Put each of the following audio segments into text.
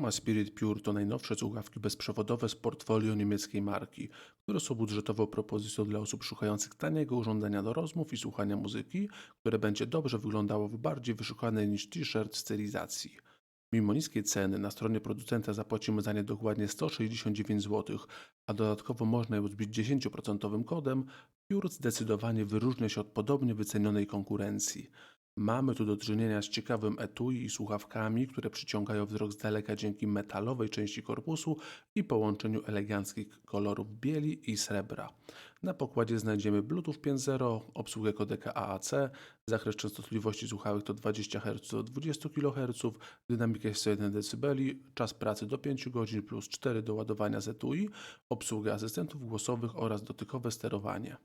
Hama Spirit Pure to najnowsze słuchawki bezprzewodowe z portfolio niemieckiej marki, które są budżetową propozycją dla osób szukających taniego urządzenia do rozmów i słuchania muzyki, które będzie dobrze wyglądało w bardziej wyszukanej niż t-shirt stylizacji. Mimo niskiej ceny na stronie producenta zapłacimy za nie dokładnie 169 zł, a dodatkowo można ją zbić 10% kodem, Pure zdecydowanie wyróżnia się od podobnie wycenionej konkurencji. Mamy tu do czynienia z ciekawym etui i słuchawkami, które przyciągają wzrok z daleka dzięki metalowej części korpusu i połączeniu eleganckich kolorów bieli i srebra. Na pokładzie znajdziemy Bluetooth 5.0, obsługę kodeka AAC, zakres częstotliwości słuchawek to 20 Hz do 20 kHz, dynamikę 101 dB, czas pracy do 5 godzin plus 4 do ładowania z etui, obsługę asystentów głosowych oraz dotykowe sterowanie.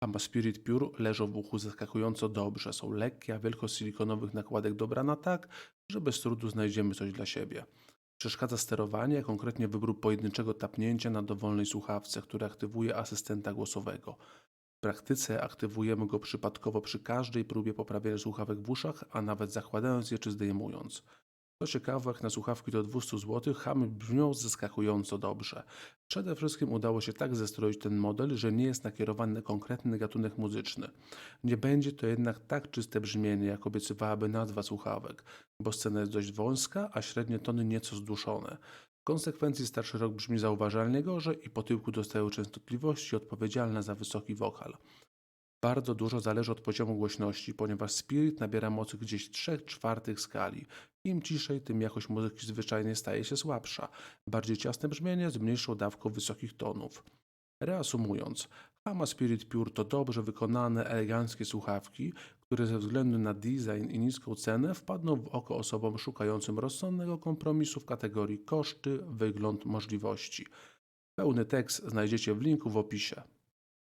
Amba Spirit Pure leżą w uchu zaskakująco dobrze. Są lekkie, a wielkość silikonowych nakładek dobrana tak, że bez trudu znajdziemy coś dla siebie. Przeszkadza sterowanie, konkretnie wybór pojedynczego tapnięcia na dowolnej słuchawce, które aktywuje asystenta głosowego. W praktyce aktywujemy go przypadkowo przy każdej próbie poprawiania słuchawek w uszach, a nawet zakładając je czy zdejmując. Co ciekawe, jak na słuchawki do 200 zł, chamy brzmią zaskakująco dobrze. Przede wszystkim udało się tak zestroić ten model, że nie jest nakierowany na konkretny gatunek muzyczny. Nie będzie to jednak tak czyste brzmienie, jak obiecywałaby nazwa słuchawek, bo scena jest dość wąska, a średnie tony nieco zduszone. W konsekwencji starszy rok brzmi zauważalnie gorzej i po tyłku dostają częstotliwości odpowiedzialne za wysoki wokal. Bardzo dużo zależy od poziomu głośności, ponieważ Spirit nabiera mocy gdzieś 3 czwartych skali. Im ciszej, tym jakość muzyki zwyczajnie staje się słabsza. Bardziej ciasne brzmienie z mniejszą dawką wysokich tonów. Reasumując, Hama Spirit Pure to dobrze wykonane, eleganckie słuchawki, które ze względu na design i niską cenę wpadną w oko osobom szukającym rozsądnego kompromisu w kategorii koszty, wygląd, możliwości. Pełny tekst znajdziecie w linku w opisie.